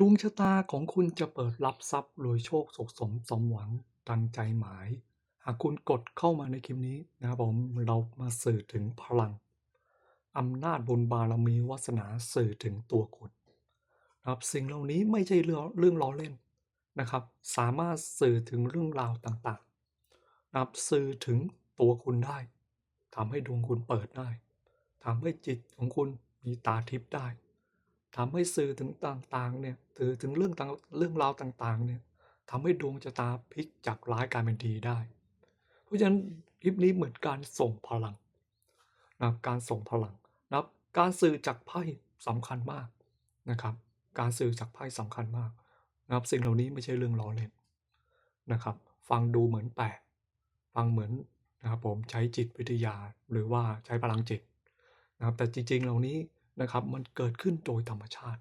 ดวงชะตาของคุณจะเปิดรับทรัพย์รวยโชคสุขสมสมหวังดังใจหมาย หากคุณกดเข้ามาในคลิปนี้นะครับผมเรามาสื่อถึงพลังอำนาจบุญบารมีวาสนาสื่อถึงตัวคุณนะครับสิ่งเหล่านี้ไม่ใช่เรื่องเรื่องล้อเล่นนะครับ สามารถสื่อถึงเรื่องราวต่างๆนะครับสื่อถึงตัวคุณได้ทำให้ดวงคุณเปิดได้ทำให้จิตของคุณมีตาทิพย์ได้ ทำให้สื่อถึงต่างๆเนี่ยถือถึงเรื่องต่างเรื่องราวต่างๆเนี่ยทำให้ดวงชะตาพลิกจากร้ายกลายเป็นดีได้ เพราะฉะนั้นคลิปนี้เหมือนการส่งพลังนะครับการส่งพลังนะครับการสื่อจากไพ่สำคัญมากนะครับ การสื่อจากไพ่สำคัญมากนะครับสิ่งเหล่านี้ไม่ใช่เรื่องล้อเล่นนะครับ ฟังดูเหมือนแปลกฟังเหมือนนะครับผมใช้จิตวิทยาหรือว่าใช้พลังจิตนะครับแต่จริงๆ เหล่านี้ นะครับ มันเกิดขึ้นโดยธรรมชาติ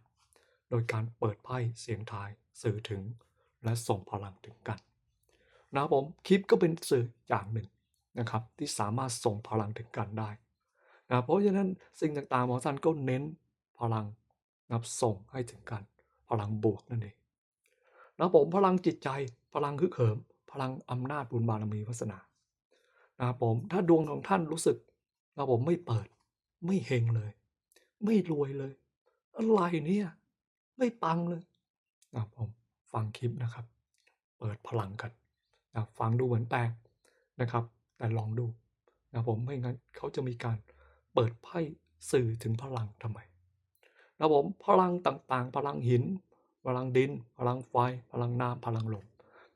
โดยการเปิดไพ่เสียงทายสื่อถึง และส่งพลังถึงกัน นะครับผมคลิปก็เป็นสื่ออย่างหนึ่งนะครับ ที่สามารถส่งพลังถึงกันได้นะเพราะฉะนั้นสิ่งต่างๆหมอสันก็เน้นพลังนับส่งให้ถึงกัน พลังบวกนั่นเองนะผมพลังจิตใจพลังฮึกเหิม พลังอำนาจบุญบารมีวาสนานะผมถ้าดวงของท่านรู้สึกนะผมไม่เปิดไม่เฮงเลย ไม่รวยเลย อะไรเนี่ย ไม่ปังเลยนะครับผมฟังคลิปนะครับ เปิดพลังกันนะฟังดูเหมือนแปลกนะครับ แต่ลองดูนะผมไม่งั้นเขาจะมีการเปิดไพ่สื่อถึงพลังทำไมนะผมพลังต่างๆ พลังหิน พลังดิน พลังไฟ พลังน้ำพลังลม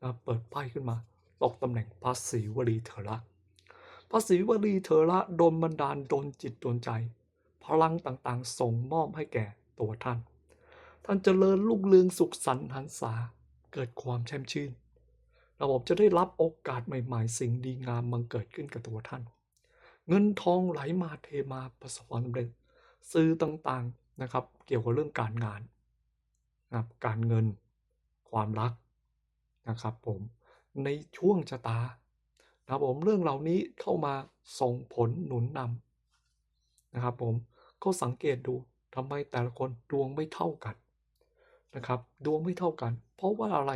นะเปิดไพ่ขึ้นมา ตกตำแหน่งพระศรีวลีเถระพระศรีวลีเถระโดนบันดาลโดนจิตโดนใจ ลังต่างๆ ส่งมอบให้แก่ตัวท่าน ท่านจเจริญลูกเรืองสุขสันต์หันษาเกิดความแช่มชื่น ระบบจะได้รับโอกาสใหม่ๆ สิ่งดีงามมันเกิดขึ้นกับตัวท่าน เงินทองไหลมาเทมาประสบความสำเร็จซื้อต่างๆนะครับ เกี่ยวกับเรื่องการงานนะครับการเงิน ความรักนะครับผมในช่วงชะตานะครับผมเรื่องเหล่านี้เข้ามาส่งผลหนุนนำนะครับผม ก็สังเกตดูทำไมแต่ละคนดวงไม่เท่ากันนะครับ ดวงไม่เท่ากัน เพราะว่าอะไร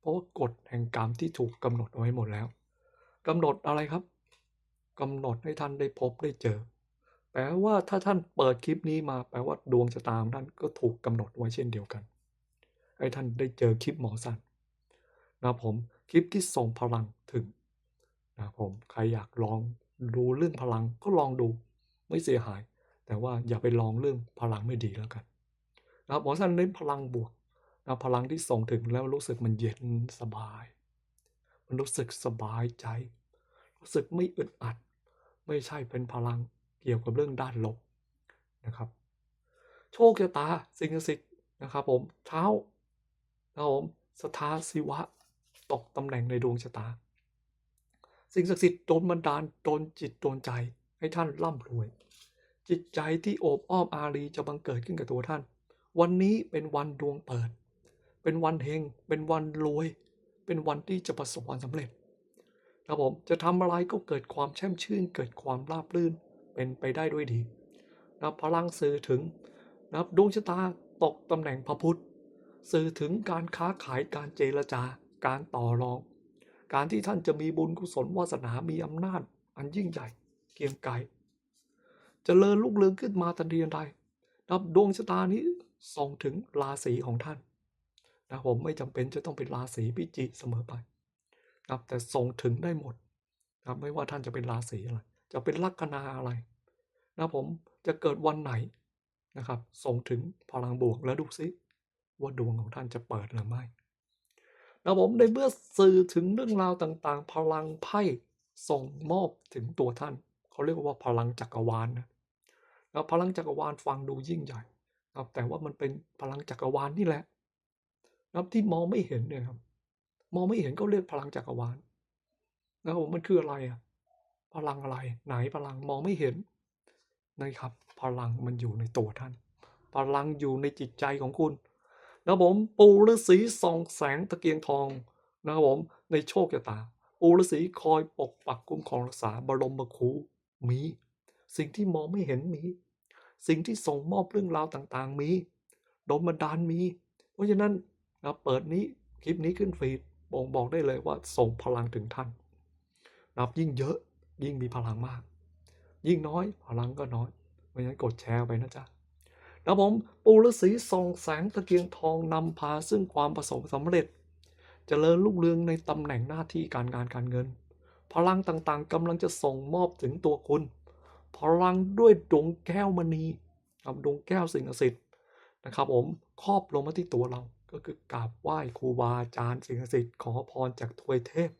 เพราะว่ากฎแห่งกรรมที่ถูกกำหนดไว้หมดแล้วกำหนดอะไรครับกำหนดให้ท่านได้พบได้เจอ แปลว่าถ้าท่านเปิดคลิปนี้มาแปลว่าดวงชะตาของท่านก็ถูกกำหนดไว้เช่นเดียวกันให้ท่านได้เจอคลิปหมอสันนะผมคลิปที่ส่งพลังถึงนะผมใครอยากลองดูเรื่องพลังก็ลองดูไม่เสียหาย แต่ว่าอย่าไปลองเรื่องพลังไม่ดีแล้วกันนะหมอสันเน้นพลังบวกนะพลังที่ส่งถึงแล้วรู้สึกมันเย็นสบาย มันรู้สึกสบายใจ รู้สึกไม่อึดอัด ไม่ใช่เป็นพลังเกี่ยวกับเรื่องด้านลบนะครับ โชคชะตาสิ่งศักดิ์สิทธิ์นะครับผมเท้านะครับผมสถาศิวะตกตำแหน่งในดวงชะตา สิ่งศักดิ์สิทธิ์โดนบันดาลโดนจิตโดนใจให้ท่านร่ำรวย จิตใจที่โอบอ้อมอารีจะบังเกิดขึ้นกับตัวท่าน วันนี้เป็นวันดวงเปิด เป็นวันเฮง เป็นวันรวย เป็นวันที่จะประสบความสำเร็จครับผมจะทำอะไรก็เกิดความแช่มชื่น เกิดความราบรื่นเป็นไปได้ด้วยดีนะพลังสื่อถึงนะดวงชะตาตกตำแหน่งพระพุทธ สื่อถึงการค้าขายการเจรจาการต่อรอง การที่ท่านจะมีบุญกุศลวาสนามีอำนาจ อันยิ่งใหญ่เกียงไกร จเจริญลุกเรืองขึ้นมาทันทีทันใดนะครับดวงชะตานี้ส่งถึงราศีของท่านนะผมไม่จำเป็นจะต้องเป็นราศีพิจิเสมอไปนะครับแต่ส่งถึงได้หมดนะครับไม่ว่าท่านจะเป็นราศีอะไร จะเป็นลัคนาอะไรนะผมจะเกิดวันไหนนะครับ ส่งถึงพลังบวกแล้วดูซิว่าดวงของท่านจะเปิดหรือไม่นะผมในเมื่อสื่อถึงเรื่องราวต่างๆ พลังไพ่ส่งมอบถึงตัวท่าน เขาเรียกว่าพลังจักรวาลนะ นะพลังจักรวาลฟังดูยิ่งใหญ่นะครับแต่ว่ามันเป็นพลังจักรวาลนี่แหละนะครับที่มองไม่เห็นเนี่ยครับ มองไม่เห็นก็เรียกพลังจักรวาลนะครับผมมันคืออะไรอะพลังอะไร ไหนพลังมองไม่เห็นนะครับ พลังมันอยู่ในตัวท่าน พลังอยู่ในจิตใจของคุณนะผมปูฤาษีส่องแสงตะเกียงทองนะครับผมในโชคชะตาปูฤาษีคอยปกปักคุ้มครองรักษาบรมครูมี สิ่งที่มองไม่เห็นมี สิ่งที่ส่งมอบเรื่องราวต่างๆ มีโดนบันดาลมี เพราะฉะนั้นนะเปิดนี้คลิปนี้ขึ้นฟีดบ่งบอกได้เลยว่าส่งพลังถึงท่านนับยิ่งเยอะยิ่งมีพลังมาก ยิ่งน้อยพลังก็น้อย เพราะฉะนั้นกดแชร์ไปนะจ๊ะแล้วผมปูฤาษีส่องแสงตะเกียงทองนำพาซึ่งความประสบสำเร็จจเจริญรุ่งเรืองในตำแหน่งหน้าที่การงานการเงิน พลังต่างๆกำลังจะส่งมอบถึงตัวคุณ พลังด้วยดวงแก้วมณีครับดวงแก้วสิ่งศักดิ์สิทธิ์นะครับ ผมครอบลงมาที่ตัวเราก็คือกราบไหว้ครูบาอาจารย์สิ่งศักดิ์สิทธิ์ขอพรจากทวยเทพ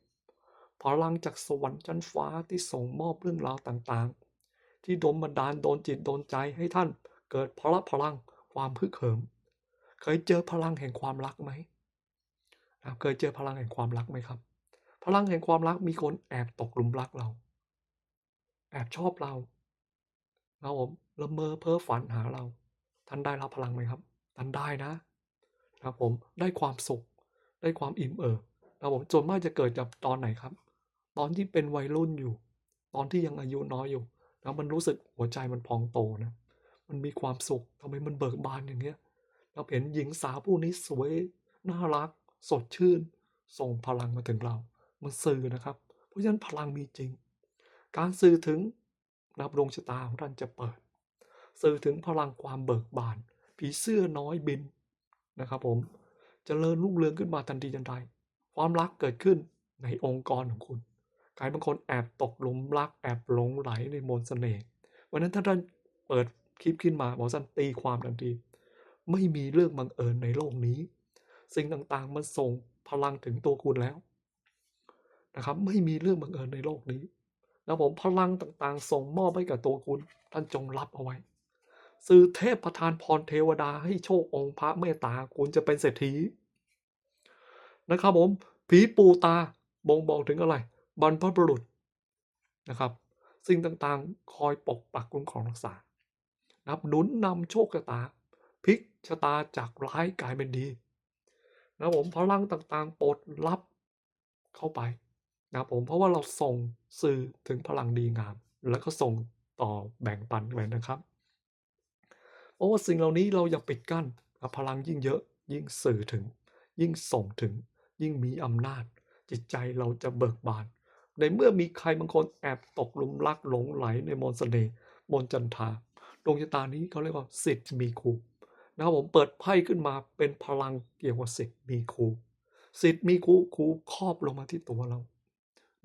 พลังจากสวรรค์ชั้นฟ้าที่ส่งมอบเรื่องราวต่างๆ ที่ดมบันดาลโดนจิตโดนใจให้ท่านเกิดพละพลังความพึกเหิม เคยเจอพลังแห่งความรักไหมเคยเจอพลังแห่งความรักไหมครับ พลังแห่งความรักมีคนแอบตกหลุมรักเรา แอบชอบเรา ครับผมละเมอเพ้อฝันหาเรา ท่านได้รับพลังไหมครับ ท่านได้นะครับผมได้ความสุข ได้ความอิ่มเอิบครับผมส่วนมากจะเกิดจากตอนไหนครับ ตอนที่เป็นวัยรุ่นอยู่ ตอนที่ยังอายุน้อยอยู่แล้วมันรู้สึกหัวใจมันพองโตนะมันมีความสุขทำไมมันเบิกบานอย่างเงี้ยเราเห็นหญิงสาวผู้นี้สวยน่ารัก สดชื่น ส่งพลังมาถึงเรา มันสื่อนะครับ เพราะฉะนั้นพลังมีจริง การสื่อถึง นับดวงชะตาของท่านจะเปิด สื่อถึงพลังความเบิกบาน ผีเสื้อน้อยบินนะครับผมจเจริญรุ่งเรืองขึ้นมาทันทีทันใด ความรักเกิดขึ้นในองค์กรของคุณใครบางคนแอบตกหลุมรักแอบหลงไหลในมนต์เสน่ห์วันนั้นถ้าท่านเปิดคลิปขึ้นมาหมอสันตีความทันที ไม่มีเรื่องบังเอิญในโลกนี้ สิ่งต่างๆมันส่งพลังถึงตัวคุณแล้วนะครับ ไม่มีเรื่องบังเอิญในโลกนี้ แล้วผมพลังต่างๆ ส่งมอบให้กับตัวคุณ ท่านจงรับเอาไว้ สื่อเทพประทานพรเทวดาให้โชคองค์พระเมตตาคุณจะเป็นเศรษฐีนะครับผมผีปูตาบ่งบอกถึงอะไร บรรพบุรุษนะครับ สิ่งต่างๆ คอยปกปักคุ้มครองรักษานับหนุนนำโชคชะตาพลิกชะตาจากร้ายกลายเป็นดีนะผมพลังต่างๆปลดรับเข้าไป นะครับผมเพราะว่าเราส่งสื่อถึงพลังดีงาม แล้วก็ส่งต่อแบ่งปันไปนะครับ เพราะว่าสิ่งเหล่านี้เราอย่าปิดกั้นพลังยิ่งเยอะยิ่งสื่อถึง ยิ่งส่งถึง ยิ่งมีอำนาจ จิตใจเราจะเบิกบาน ในเมื่อมีใครบางคนแอบตกลุมรักหลงไหลในมนสเสน่ห์มนจันทาดวงชะตานี้เขาเรียกว่าสิทธิ์มีครูนะครับผมเปิดไพ่ขึ้นมาเป็นพลังเกี่ยวกับสิทธิ์มีครูสิทธิ์มีครูครูครอบลงมาที่ตัวเรา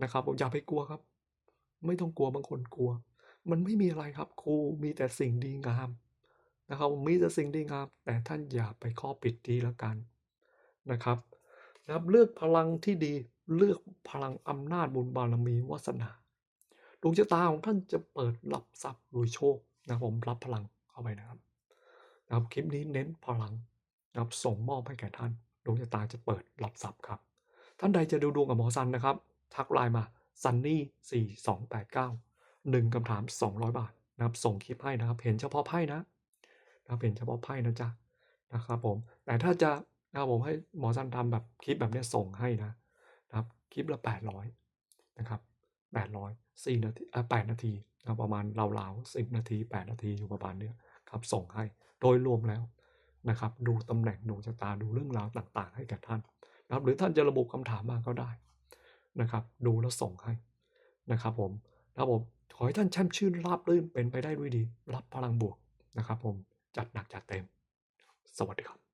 นะครับ ผมอย่าไปกลัวครับ ไม่ต้องกลัวบางคนกลัว มันไม่มีอะไรครับครูมีแต่สิ่งดีงามนะครับมีแต่สิ่งดีงามแต่ท่านอย่าไปข้อปิดดีแล้วกันนะครับนะครับ เลือกพลังที่ดีเลือกพลังอำนาจบุญบารมีวาสนาดวงชะตาของท่านจะเปิดรับทรัพย์โดยโชคนะผมรับพลังเข้าไปนะครับนะครับคลิปนี้เน้นพลังนะครับส่งมอบให้แก่ท่าน ดวงชะตาจะเปิดรับทรัพย์ครับ ท่านใดจะดูดวงกับหมอซันนะครับ ทักไลน์มา sunny 4 2 8 9 1คำถาม 200 บาทนะครับ ส่งคลิปให้นะครับ เห็นเฉพาะไพ่นะนะครับเห็นเฉพาะไพ่นะจ๊ะนะครับผม แต่ถ้าจะนะครับผมให้หมอซันทำแบบคลิปแบบนี้ส่งให้นะนะครับ คลิปละ 800 นะครับ 800 4นาทีอะ8นาทีนะประมาณราวๆ10 นาที 8 นาทีอยู่ประมาณเนี้ยครับ ส่งให้ โดยรวมแล้วนะครับ ดูตำแหน่งดวงชะตา ดูเรื่องราวต่างๆ ให้กับท่านนะครับ หรือท่านจะระบุคำถามมาก็ได้ นะครับ ดูแล้วส่งให้นะครับผมนะครับผมขอให้ท่านแช่มชื่นราบรื่นเป็นไปได้ด้วยดี รับพลังบวกนะครับผมจัดหนักจัดเต็ม สวัสดีครับ